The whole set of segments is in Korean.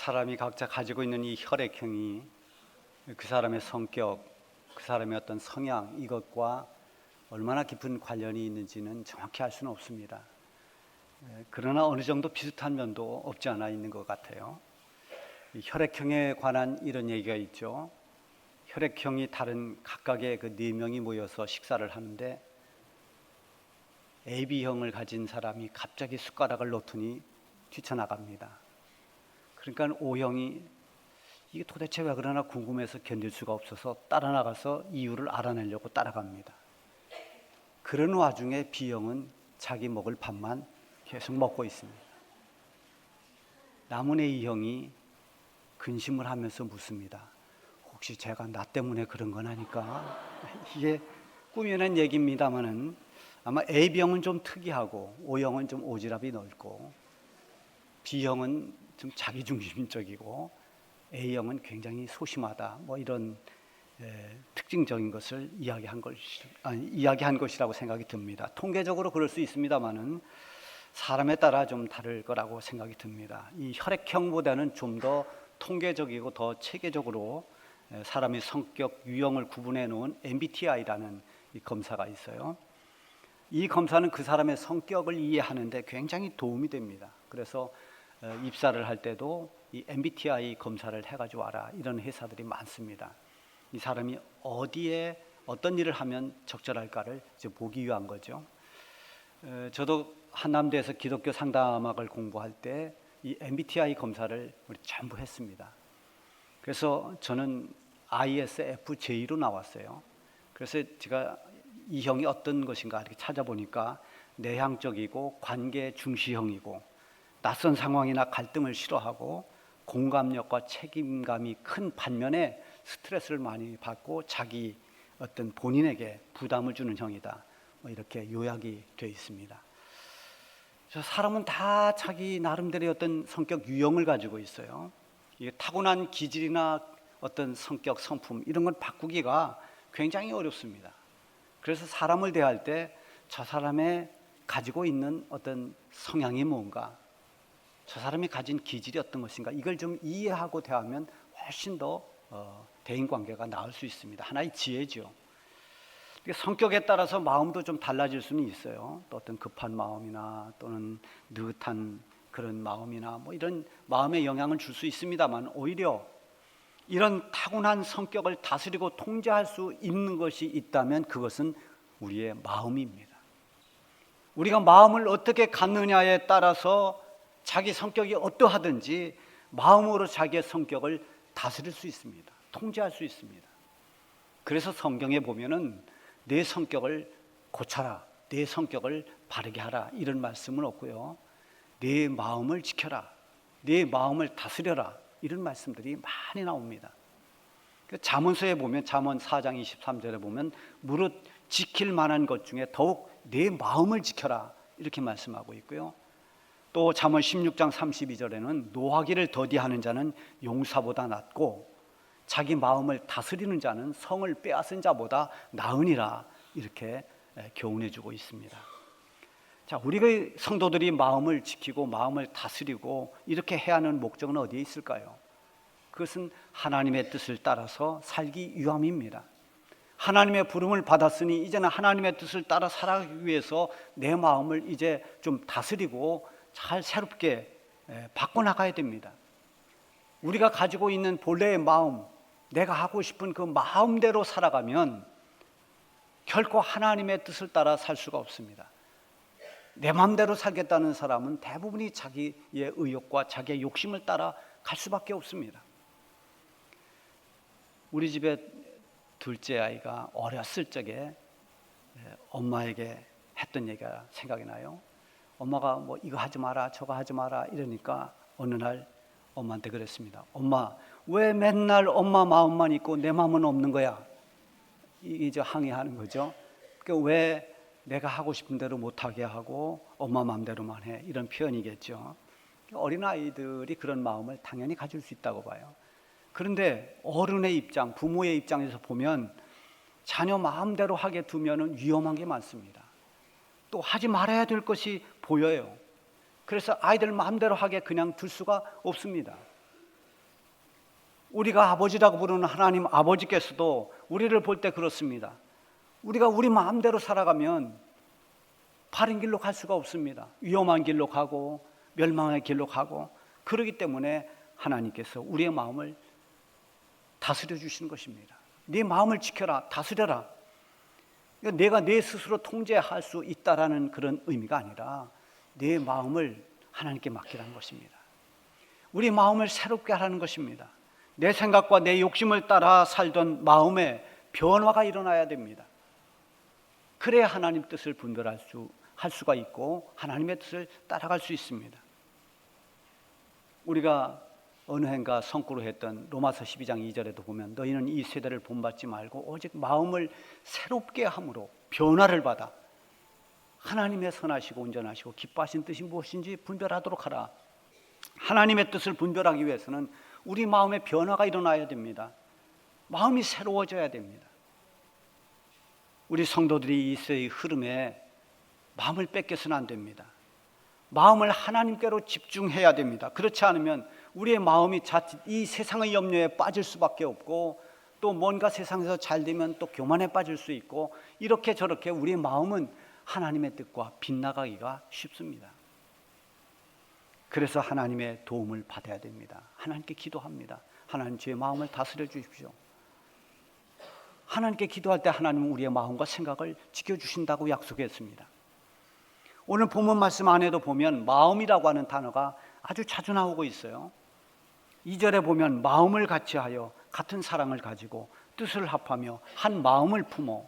사람이 각자 가지고 있는 이 혈액형이 그 사람의 성격, 그 사람의 어떤 성향 이것과 얼마나 깊은 관련이 있는지는 정확히 알 수는 없습니다. 예, 그러나 어느 정도 비슷한 면도 없지 않아 있는 것 같아요. 이 혈액형에 관한 이런 얘기가 있죠. 혈액형이 다른 각각의 그 네 명이 모여서 식사를 하는데 AB형을 가진 사람이 갑자기 숟가락을 놓더니 뛰쳐나갑니다. 그러니까 O형이 이게 도대체 왜 그러나 궁금해서 견딜 수가 없어서 따라 나가서 이유를 알아내려고 따라갑니다. 그런 와중에 B형은 자기 먹을 밥만 계속 먹고 있습니다. 남은 A형이 근심을 하면서 묻습니다. 혹시 제가 나 때문에 그런 건 아닐까? 이게 꾸며낸 얘기입니다만은 아마 A형은 좀 특이하고 O형은 좀 오지랖이 넓고 B형은 좀 자기중심적이고 A형은 굉장히 소심하다. 뭐 이런 에, 특징적인 것을 이야기한 것 아니, 이야기한 것이라고 생각이 듭니다. 통계적으로 그럴 수 있습니다만은 사람에 따라 좀 다를 거라고 생각이 듭니다. 이 혈액형보다는 좀 더 통계적이고 더 체계적으로 에, 사람의 성격 유형을 구분해 놓은 MBTI라는 이 검사가 있어요. 이 검사는 그 사람의 성격을 이해하는데 굉장히 도움이 됩니다. 그래서 어, 입사를 할 때도 이 MBTI 검사를 해가지고 와라 이런 회사들이 많습니다. 이 사람이 어디에 어떤 일을 하면 적절할까를 이제 보기 위한 거죠. 어, 저도 한남대에서 기독교 상담학을 공부할 때 이 MBTI 검사를 우리 전부 했습니다. 그래서 저는 ISFJ로 나왔어요. 그래서 제가 이 형이 어떤 것인가 이렇게 찾아보니까 내향적이고 관계 중시형이고 낯선 상황이나 갈등을 싫어하고 공감력과 책임감이 큰 반면에 스트레스를 많이 받고 자기 어떤 본인에게 부담을 주는 형이다. 뭐 이렇게 요약이 되어 있습니다. 저 사람은 다 자기 나름대로의 어떤 성격 유형을 가지고 있어요. 이게 타고난 기질이나 어떤 성격 성품 이런 건 바꾸기가 굉장히 어렵습니다. 그래서 사람을 대할 때 저 사람의 가지고 있는 어떤 성향이 뭔가 저 사람이 가진 기질이 어떤 것인가 이걸 좀 이해하고 대하면 훨씬 더 어, 대인 관계가 나을 수 있습니다. 하나의 지혜죠. 성격에 따라서 마음도 좀 달라질 수는 있어요. 또 어떤 급한 마음이나 또는 느긋한 그런 마음이나 뭐 이런 마음에 영향을 줄 수 있습니다만 오히려 이런 타고난 성격을 다스리고 통제할 수 있는 것이 있다면 그것은 우리의 마음입니다. 우리가 마음을 어떻게 갖느냐에 따라서 자기 성격이 어떠하든지 마음으로 자기의 성격을 다스릴 수 있습니다. 통제할 수 있습니다. 그래서 성경에 보면은 내 성격을 고쳐라, 내 성격을 바르게 하라 이런 말씀은 없고요. 내 마음을 지켜라, 내 마음을 다스려라 이런 말씀들이 많이 나옵니다. 그 잠언서에 보면 잠언 4장 23절에 보면 무릇 지킬 만한 것 중에 더욱 내 마음을 지켜라 이렇게 말씀하고 있고요. 또 잠언 16장 32절에는 노하기를 더디하는 자는 용사보다 낫고 자기 마음을 다스리는 자는 성을 빼앗은 자보다 나으니라 이렇게 교훈해 주고 있습니다. 자, 우리가 성도들이 마음을 지키고 마음을 다스리고 이렇게 해야 하는 목적은 어디에 있을까요? 그것은 하나님의 뜻을 따라서 살기 위함입니다. 하나님의 부름을 받았으니 이제는 하나님의 뜻을 따라 살아가기 위해서 내 마음을 이제 좀 다스리고 잘 새롭게 바꿔나가야 됩니다. 우리가 가지고 있는 본래의 마음, 내가 하고 싶은 그 마음대로 살아가면 결코 하나님의 뜻을 따라 살 수가 없습니다. 내 마음대로 살겠다는 사람은 대부분이 자기의 의욕과 자기의 욕심을 따라 갈 수밖에 없습니다. 우리 집에 둘째 아이가 어렸을 적에 엄마에게 했던 얘기가 생각이 나요. 엄마가 뭐 이거 하지 마라 저거 하지 마라 이러니까 어느 날 엄마한테 그랬습니다. 엄마 왜 맨날 엄마 마음만 있고 내 마음은 없는 거야? 이제 항의하는 거죠. 그러니까 왜 내가 하고 싶은 대로 못하게 하고 엄마 마음대로만 해 이런 표현이겠죠. 어린 아이들이 그런 마음을 당연히 가질 수 있다고 봐요. 그런데 어른의 입장, 부모의 입장에서 보면 자녀 마음대로 하게 두면은 위험한 게 많습니다. 또 하지 말아야 될 것이 보여요. 그래서 아이들 마음대로 하게 그냥 둘 수가 없습니다. 우리가 아버지라고 부르는 하나님 아버지께서도 우리를 볼 때 그렇습니다. 우리가 우리 마음대로 살아가면 바른 길로 갈 수가 없습니다. 위험한 길로 가고 멸망의 길로 가고 그러기 때문에 하나님께서 우리의 마음을 다스려 주시는 것입니다. 네 마음을 지켜라, 다스려라. 그러니까 내가 내 스스로 통제할 수 있다라는 그런 의미가 아니라 내 마음을 하나님께 맡기라는 것입니다. 우리 마음을 새롭게 하라는 것입니다. 내 생각과 내 욕심을 따라 살던 마음에 변화가 일어나야 됩니다. 그래야 하나님 뜻을 분별할 수, 할 수가 있고 하나님의 뜻을 따라갈 수 있습니다. 우리가 어느 해인가 성구로 했던 로마서 12장 2절에도 보면 너희는 이 세대를 본받지 말고 오직 마음을 새롭게 함으로 변화를 받아 하나님의 선하시고 온전하시고 기뻐하신 뜻이 무엇인지 분별하도록 하라. 하나님의 뜻을 분별하기 위해서는 우리 마음에 변화가 일어나야 됩니다. 마음이 새로워져야 됩니다. 우리 성도들이 이 세의 흐름에 마음을 뺏겨서는 안 됩니다. 마음을 하나님께로 집중해야 됩니다. 그렇지 않으면 우리의 마음이 자칫 이 세상의 염려에 빠질 수밖에 없고 또 뭔가 세상에서 잘 되면 또 교만에 빠질 수 있고 이렇게 저렇게 우리의 마음은 하나님의 뜻과 빗나가기가 쉽습니다. 그래서 하나님의 도움을 받아야 됩니다. 하나님께 기도합니다. 하나님 제 마음을 다스려 주십시오. 하나님께 기도할 때 하나님은 우리의 마음과 생각을 지켜주신다고 약속했습니다. 오늘 본문 말씀 안에도 보면 마음이라고 하는 단어가 아주 자주 나오고 있어요. 2절에 보면 마음을 같이 하여 같은 사랑을 가지고 뜻을 합하며 한 마음을 품어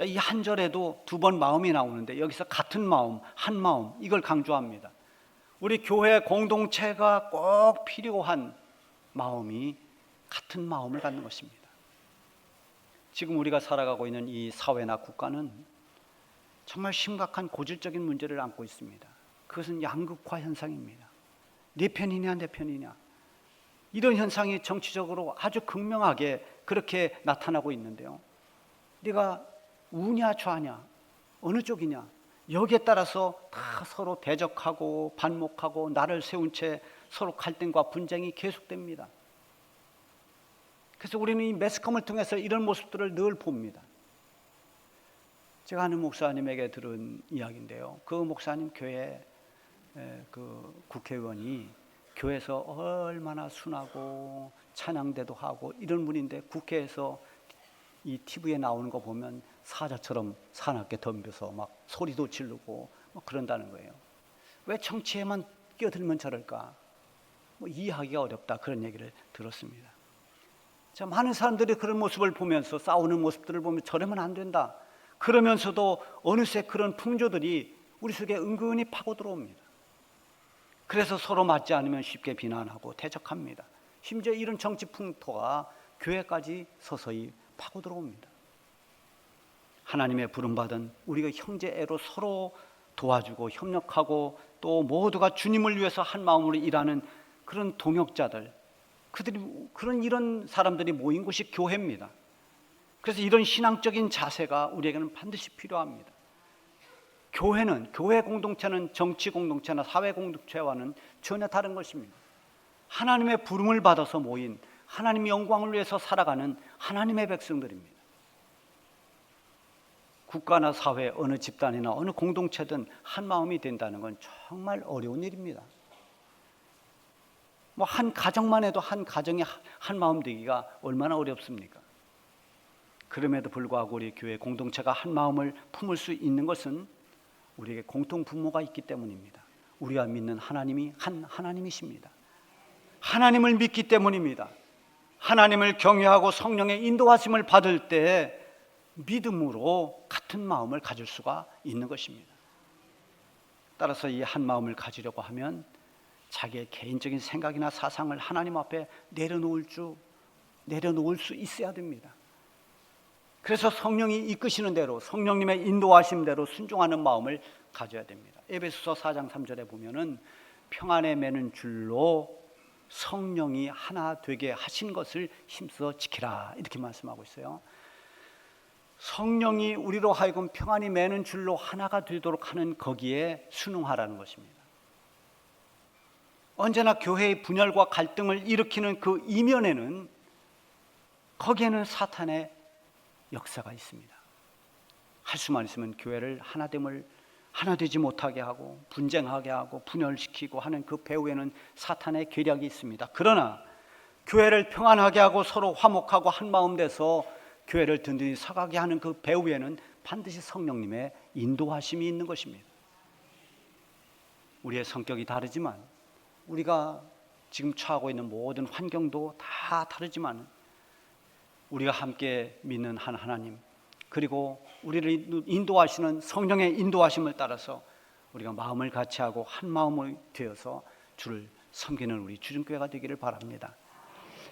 이 한 절에도 두 번 마음이 나오는데 여기서 같은 마음, 한 마음 이걸 강조합니다. 우리 교회 공동체가 꼭 필요한 마음이 같은 마음을 갖는 것입니다. 지금 우리가 살아가고 있는 이 사회나 국가는 정말 심각한 고질적인 문제를 안고 있습니다. 그것은 양극화 현상입니다. 내 편이냐 내 편이냐 이런 현상이 정치적으로 아주 극명하게 그렇게 나타나고 있는데요. 네가 우냐 좌냐 어느 쪽이냐 여기에 따라서 다 서로 대적하고 반목하고 나를 세운 채 서로 갈등과 분쟁이 계속됩니다. 그래서 우리는 이 매스컴을 통해서 이런 모습들을 늘 봅니다. 제가 아는 목사님에게 들은 이야기인데요. 그 목사님 교회 그 국회의원이 교회에서 얼마나 순하고 찬양대도 하고 이런 분인데 국회에서 이 TV에 나오는 거 보면 사자처럼 사납게 덤벼서 막 소리도 지르고 뭐 그런다는 거예요. 왜 정치에만 끼어들면 저럴까? 뭐 이해하기가 어렵다 그런 얘기를 들었습니다. 자, 많은 사람들이 그런 모습을 보면서 싸우는 모습들을 보면 저러면 안 된다. 그러면서도 어느새 그런 풍조들이 우리 속에 은근히 파고 들어옵니다. 그래서 서로 맞지 않으면 쉽게 비난하고 대적합니다. 심지어 이런 정치 풍토가 교회까지 서서히 파고 들어옵니다. 하나님의 부름받은 우리가 형제애로 서로 도와주고 협력하고 또 모두가 주님을 위해서 한 마음으로 일하는 그런 동역자들 그들이 그런 이런 사람들이 모인 곳이 교회입니다. 그래서 이런 신앙적인 자세가 우리에게는 반드시 필요합니다. 교회는 교회 공동체는 정치 공동체나 사회 공동체와는 전혀 다른 것입니다. 하나님의 부름을 받아서 모인 하나님의 영광을 위해서 살아가는 하나님의 백성들입니다. 국가나 사회 어느 집단이나 어느 공동체든 한 마음이 된다는 건 정말 어려운 일입니다. 뭐 한 가정만 해도 한 가정이 한 마음 되기가 얼마나 어렵습니까? 그럼에도 불구하고 우리 교회 공동체가 한 마음을 품을 수 있는 것은 우리에게 공통 부모가 있기 때문입니다. 우리가 믿는 하나님이 한 하나님이십니다. 하나님을 믿기 때문입니다. 하나님을 경외하고 성령의 인도하심을 받을 때 믿음으로 같은 마음을 가질 수가 있는 것입니다. 따라서 이 한 마음을 가지려고 하면 자기의 개인적인 생각이나 사상을 하나님 앞에 내려놓을 줄 내려놓을 수 있어야 됩니다. 그래서 성령이 이끄시는 대로 성령님의 인도하심 대로 순종하는 마음을 가져야 됩니다. 에베소서 4장 3절에 보면은 평안에 매는 줄로 성령이 하나 되게 하신 것을 힘써 지키라 이렇게 말씀하고 있어요. 성령이 우리로 하여금 평안이 매는 줄로 하나가 되도록 하는 거기에 순응하라는 것입니다. 언제나 교회의 분열과 갈등을 일으키는 그 이면에는 거기에는 사탄의 역사가 있습니다. 할 수만 있으면 교회를 하나됨을 하나 되지 못하게 하고 분쟁하게 하고 분열시키고 하는 그 배후에는 사탄의 계략이 있습니다. 그러나 교회를 평안하게 하고 서로 화목하고 한 마음 돼서 교회를 든든히 서가게 하는 그 배후에는 반드시 성령님의 인도하심이 있는 것입니다. 우리의 성격이 다르지만 우리가 지금 처하고 있는 모든 환경도 다 다르지만 우리가 함께 믿는 한 하나님 그리고 우리를 인도하시는 성령의 인도하심을 따라서 우리가 마음을 같이 하고 한 마음을 되어서 주를 섬기는 우리 주중교회가 되기를 바랍니다.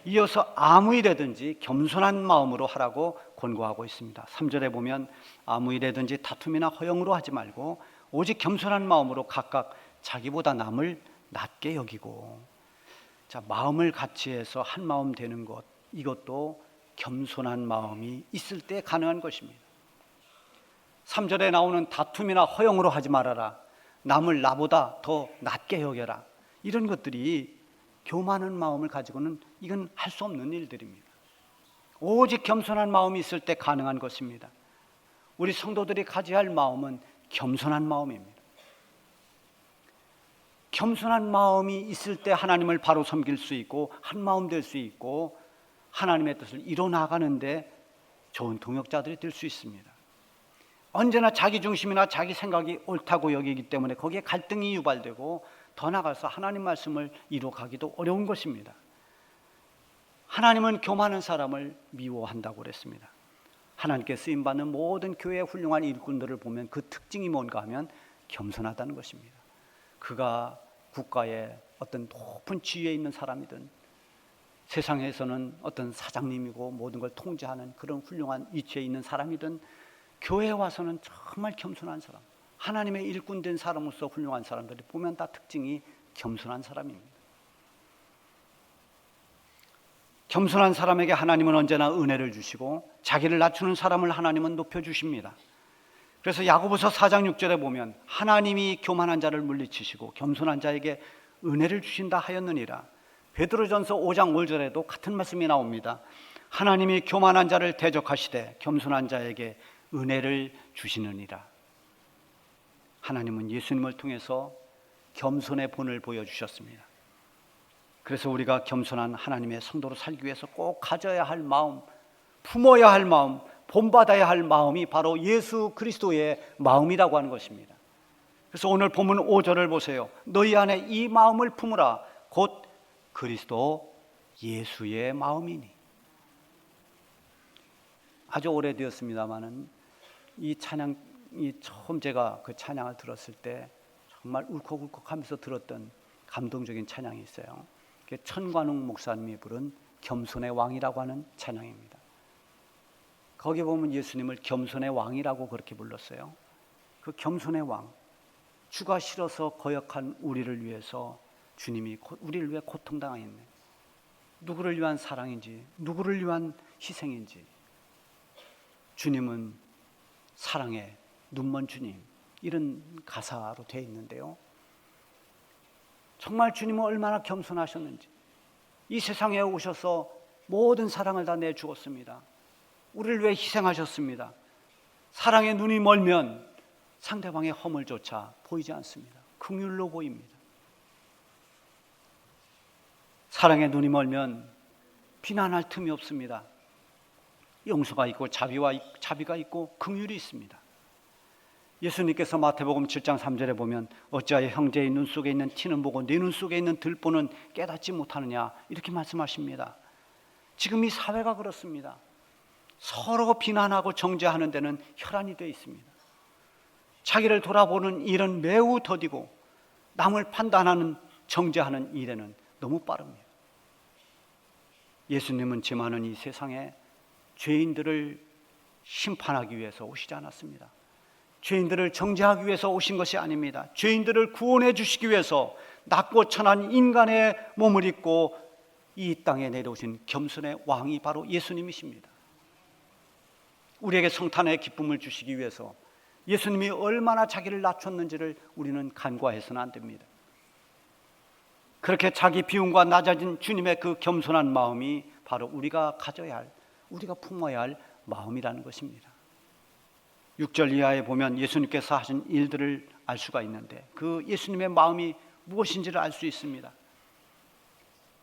이어서 아무 일에든지 겸손한 마음으로 하라고 권고하고 있습니다. 3절에 보면 아무 일에든지 다툼이나 허영으로 하지 말고 오직 겸손한 마음으로 각각 자기보다 남을 낮게 여기고 자, 마음을 같이 해서 한 마음 되는 것 이것도 겸손한 마음이 있을 때 가능한 것입니다. 3절에 나오는 다툼이나 허영으로 하지 말아라. 남을 나보다 더 낮게 여겨라. 이런 것들이 교만한 마음을 가지고는 이건 할 수 없는 일들입니다. 오직 겸손한 마음이 있을 때 가능한 것입니다. 우리 성도들이 가져야 할 마음은 겸손한 마음입니다. 겸손한 마음이 있을 때 하나님을 바로 섬길 수 있고 한 마음 될 수 있고 하나님의 뜻을 이뤄 나가는데 좋은 동역자들이 될 수 있습니다. 언제나 자기 중심이나 자기 생각이 옳다고 여기기 때문에 거기에 갈등이 유발되고 더 나가서 하나님 말씀을 이루어가기도 어려운 것입니다. 하나님은 교만한 사람을 미워한다고 그랬습니다. 하나님께 쓰임 받는 모든 교회의 훌륭한 일꾼들을 보면 그 특징이 뭔가 하면 겸손하다는 것입니다. 그가 국가의 어떤 높은 지위에 있는 사람이든 세상에서는 어떤 사장님이고 모든 걸 통제하는 그런 훌륭한 위치에 있는 사람이든 교회에 와서는 정말 겸손한 사람, 하나님의 일꾼 된 사람으로서 훌륭한 사람들이 보면 다 특징이 겸손한 사람입니다. 겸손한 사람에게 하나님은 언제나 은혜를 주시고 자기를 낮추는 사람을 하나님은 높여 주십니다. 그래서 야고보서 4장 6절에 보면 하나님이 교만한 자를 물리치시고 겸손한 자에게 은혜를 주신다 하였느니라. 베드로전서 5장 5절에도 같은 말씀이 나옵니다. 하나님이 교만한 자를 대적하시되 겸손한 자에게 은혜를 주시느니라. 하나님은 예수님을 통해서 겸손의 본을 보여주셨습니다. 그래서 우리가 겸손한 하나님의 성도로 살기 위해서 꼭 가져야 할 마음, 품어야 할 마음, 본받아야 할 마음이 바로 예수 그리스도의 마음이라고 하는 것입니다. 그래서 오늘 본문 5절을 보세요. 너희 안에 이 마음을 품으라. 곧 그리스도 예수의 마음이니. 아주 오래되었습니다마는 이 찬양이 처음 제가 그 찬양을 들었을 때 정말 울컥울컥하면서 들었던 감동적인 찬양이 있어요. 천관웅 목사님이 부른 겸손의 왕이라고 하는 찬양입니다. 거기 보면 예수님을 겸손의 왕이라고 그렇게 불렀어요. 그 겸손의 왕, 주가 싫어서 거역한 우리를 위해서 주님이 우리를 위해 고통당했네. 누구를 위한 사랑인지, 누구를 위한 희생인지. 주님은 사랑의 눈먼 주님 이런 가사로 되어 있는데요. 정말 주님은 얼마나 겸손하셨는지 이 세상에 오셔서 모든 사랑을 다 내주었습니다. 우리를 위해 희생하셨습니다. 사랑의 눈이 멀면 상대방의 허물조차 보이지 않습니다. 긍휼로 보입니다. 사랑의 눈이 멀면 비난할 틈이 없습니다. 용서가 있고 자비와 자비가 있고 긍휼이 있습니다. 예수님께서 마태복음 7장 3절에 보면 어찌하여 형제의 눈 속에 있는 티는 보고 네눈 속에 있는 들보는 깨닫지 못하느냐 이렇게 말씀하십니다. 지금 이 사회가 그렇습니다. 서로 비난하고 정죄하는 데는 혈안이 되어 있습니다. 자기를 돌아보는 일은 매우 더디고 남을 판단하는 정죄하는 일에는 너무 빠릅니다. 예수님은 지 많은 이 세상에 죄인들을 심판하기 위해서 오시지 않았습니다. 죄인들을 정죄하기 위해서 오신 것이 아닙니다. 죄인들을 구원해 주시기 위해서 낮고 천한 인간의 몸을 입고 이 땅에 내려오신 겸손의 왕이 바로 예수님이십니다. 우리에게 성탄의 기쁨을 주시기 위해서 예수님이 얼마나 자기를 낮췄는지를 우리는 간과해서는 안 됩니다. 그렇게 자기 비움과 낮아진 주님의 그 겸손한 마음이 바로 우리가 가져야 할, 우리가 품어야 할 마음이라는 것입니다. 6절 이하에 보면 예수님께서 하신 일들을 알 수가 있는데 그 예수님의 마음이 무엇인지를 알 수 있습니다.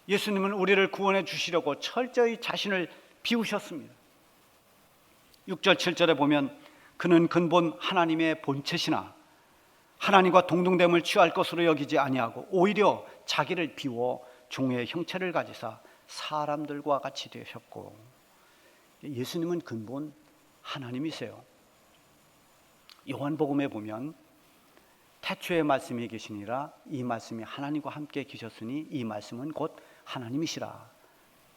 예수님은 우리를 구원해 주시려고 철저히 자신을 비우셨습니다. 6절 7절에 보면 그는 근본 하나님의 본체시나 하나님과 동등됨을 취할 것으로 여기지 아니하고 오히려 자기를 비워 종의 형체를 가지사 사람들과 같이 되셨고 예수님은 근본 하나님이세요. 요한복음에 보면 태초의 말씀이 계시니라 이 말씀이 하나님과 함께 계셨으니 이 말씀은 곧 하나님이시라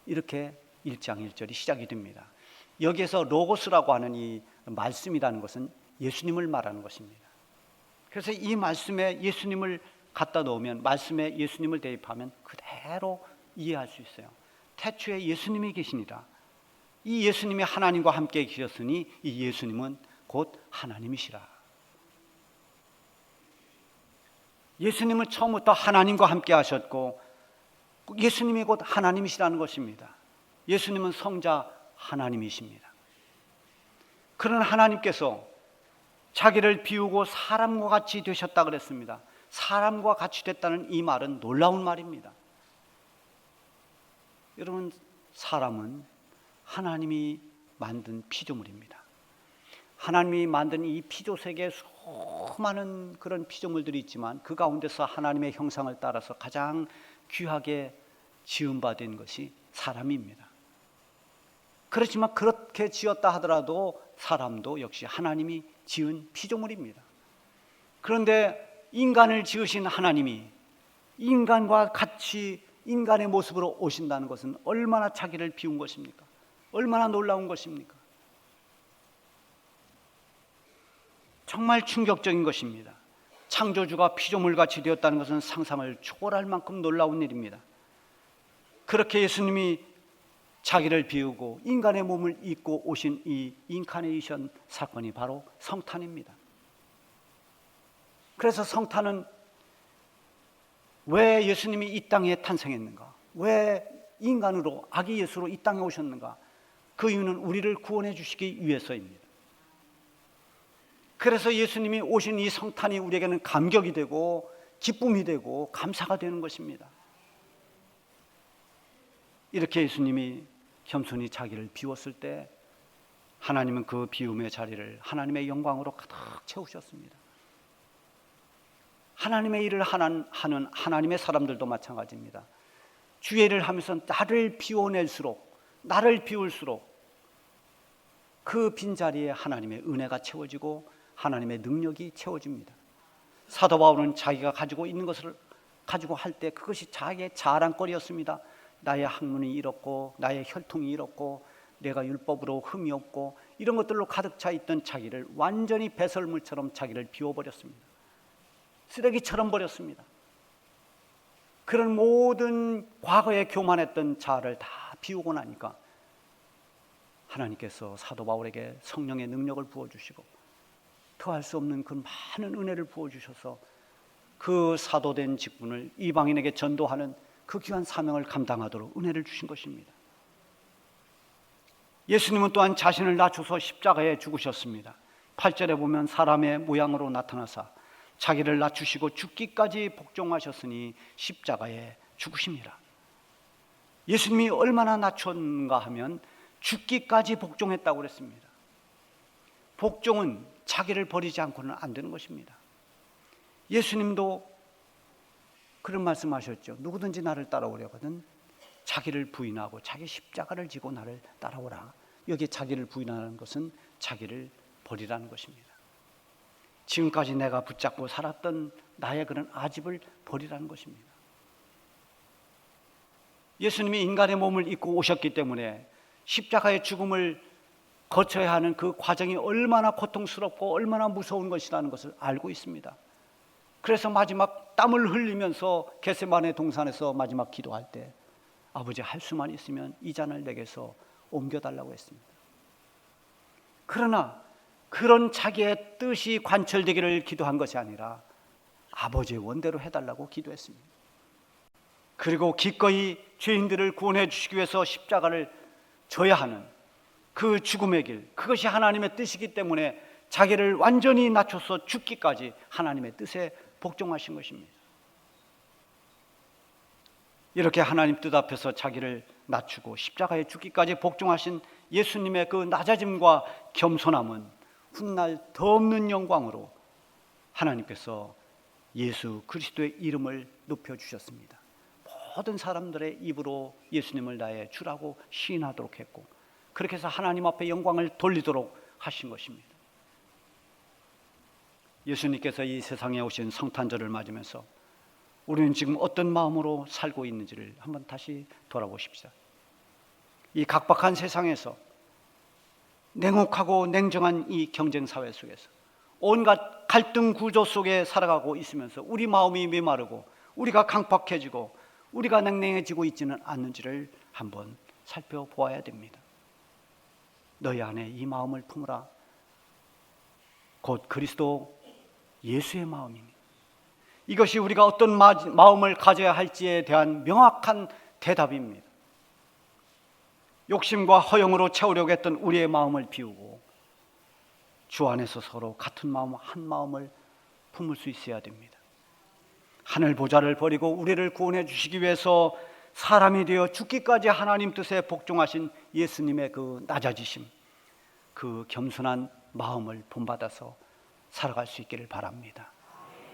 이렇게 1장 1절이 시작이 됩니다. 여기에서 로고스라고 하는 이 말씀이라는 것은 예수님을 말하는 것입니다. 그래서 이 말씀에 예수님을 갖다 놓으면 말씀에 예수님을 대입하면 그대로 이해할 수 있어요. 태초에 예수님이 계시니라. 이 예수님이 하나님과 함께 계셨으니 이 예수님은 곧 하나님이시라. 예수님은 처음부터 하나님과 함께 하셨고 예수님이 곧 하나님이시라는 것입니다. 예수님은 성자 하나님이십니다. 그런 하나님께서 자기를 비우고 사람과 같이 되셨다 그랬습니다. 사람과 같이 됐다는 이 말은 놀라운 말입니다. 여러분, 사람은 하나님이 만든 피조물입니다. 하나님이 만든 이 피조 세계에 수많은 그런 피조물들이 있지만 그 가운데서 하나님의 형상을 따라서 가장 귀하게 지음 받은 것이 사람입니다. 그렇지만 그렇게 지었다 하더라도 사람도 역시 하나님이 지은 피조물입니다. 그런데 인간을 지으신 하나님이 인간과 같이 인간의 모습으로 오신다는 것은 얼마나 자기를 비운 것입니까? 얼마나 놀라운 것입니까? 정말 충격적인 것입니다. 창조주가 피조물같이 되었다는 것은 상상을 초월할 만큼 놀라운 일입니다. 그렇게 예수님이 자기를 비우고 인간의 몸을 입고 오신 이 인카네이션 사건이 바로 성탄입니다. 그래서 성탄은 왜 예수님이 이 땅에 탄생했는가? 왜 인간으로 아기 예수로 이 땅에 오셨는가? 그 이유는 우리를 구원해 주시기 위해서입니다. 그래서 예수님이 오신 이 성탄이 우리에게는 감격이 되고 기쁨이 되고 감사가 되는 것입니다. 이렇게 예수님이 겸손히 자기를 비웠을 때 하나님은 그 비움의 자리를 하나님의 영광으로 가득 채우셨습니다. 하나님의 일을 하는 하나님의 사람들도 마찬가지입니다. 주의 일을 하면서 나를 비워낼수록 나를 비울수록 그 빈자리에 하나님의 은혜가 채워지고 하나님의 능력이 채워집니다. 사도 바울은 자기가 가지고 있는 것을 가지고 할 때 그것이 자기의 자랑거리였습니다. 나의 학문이 이렇고 나의 혈통이 이렇고 내가 율법으로 흠이 없고 이런 것들로 가득 차 있던 자기를 완전히 배설물처럼 자기를 비워버렸습니다. 쓰레기처럼 버렸습니다. 그런 모든 과거에 교만했던 자를 다 비우고 나니까 하나님께서 사도 바울에게 성령의 능력을 부어주시고 더할 수 없는 그 많은 은혜를 부어주셔서 그 사도된 직분을 이방인에게 전도하는 그 귀한 사명을 감당하도록 은혜를 주신 것입니다. 예수님은 또한 자신을 낮춰서 십자가에 죽으셨습니다. 8절에 보면 사람의 모양으로 나타나사 자기를 낮추시고 죽기까지 복종하셨으니 십자가에 죽으심이라. 예수님이 얼마나 낮췄는가 하면 죽기까지 복종했다고 그랬습니다. 복종은 자기를 버리지 않고는 안 되는 것입니다. 예수님도 그런 말씀하셨죠. 누구든지 나를 따라오려거든 자기를 부인하고 자기 십자가를 지고 나를 따라오라. 여기 자기를 부인하는 것은 자기를 버리라는 것입니다. 지금까지 내가 붙잡고 살았던 나의 그런 아집을 버리라는 것입니다. 예수님이 인간의 몸을 입고 오셨기 때문에 십자가의 죽음을 거쳐야 하는 그 과정이 얼마나 고통스럽고 얼마나 무서운 것이라는 것을 알고 있습니다. 그래서 마지막 땀을 흘리면서 게세만의 동산에서 마지막 기도할 때 아버지 할 수만 있으면 이 잔을 내게서 옮겨달라고 했습니다. 그러나 그런 자기의 뜻이 관철되기를 기도한 것이 아니라 아버지의 원대로 해달라고 기도했습니다. 그리고 기꺼이 죄인들을 구원해 주시기 위해서 십자가를 져야 하는 그 죽음의 길, 그것이 하나님의 뜻이기 때문에 자기를 완전히 낮춰서 죽기까지 하나님의 뜻에 복종하신 것입니다. 이렇게 하나님 뜻 앞에서 자기를 낮추고 십자가에 죽기까지 복종하신 예수님의 그 낮아짐과 겸손함은 훗날 더 없는 영광으로 하나님께서 예수 그리스도의 이름을 높여 주셨습니다. 모든 사람들의 입으로 예수님을 나의 주라고 시인하도록 했고 그렇게 해서 하나님 앞에 영광을 돌리도록 하신 것입니다. 예수님께서 이 세상에 오신 성탄절을 맞으면서 우리는 지금 어떤 마음으로 살고 있는지를 한번 다시 돌아보십시다. 이 각박한 세상에서 냉혹하고 냉정한 이 경쟁 사회 속에서 온갖 갈등 구조 속에 살아가고 있으면서 우리 마음이 메마르고 우리가 강팍해지고 우리가 냉랭해지고 있지는 않는지를 한번 살펴보아야 됩니다. 너희 안에 이 마음을 품으라. 곧 그리스도 예수의 마음입니다. 이것이 우리가 어떤 마, 마음을 가져야 할지에 대한 명확한 대답입니다. 욕심과 허영으로 채우려고 했던 우리의 마음을 비우고 주 안에서 서로 같은 마음, 한 마음을 품을 수 있어야 됩니다. 하늘 보좌를 버리고 우리를 구원해 주시기 위해서 사람이 되어 죽기까지 하나님 뜻에 복종하신 예수님의 그 낮아지심, 그 겸손한 마음을 본받아서 살아갈 수 있기를 바랍니다.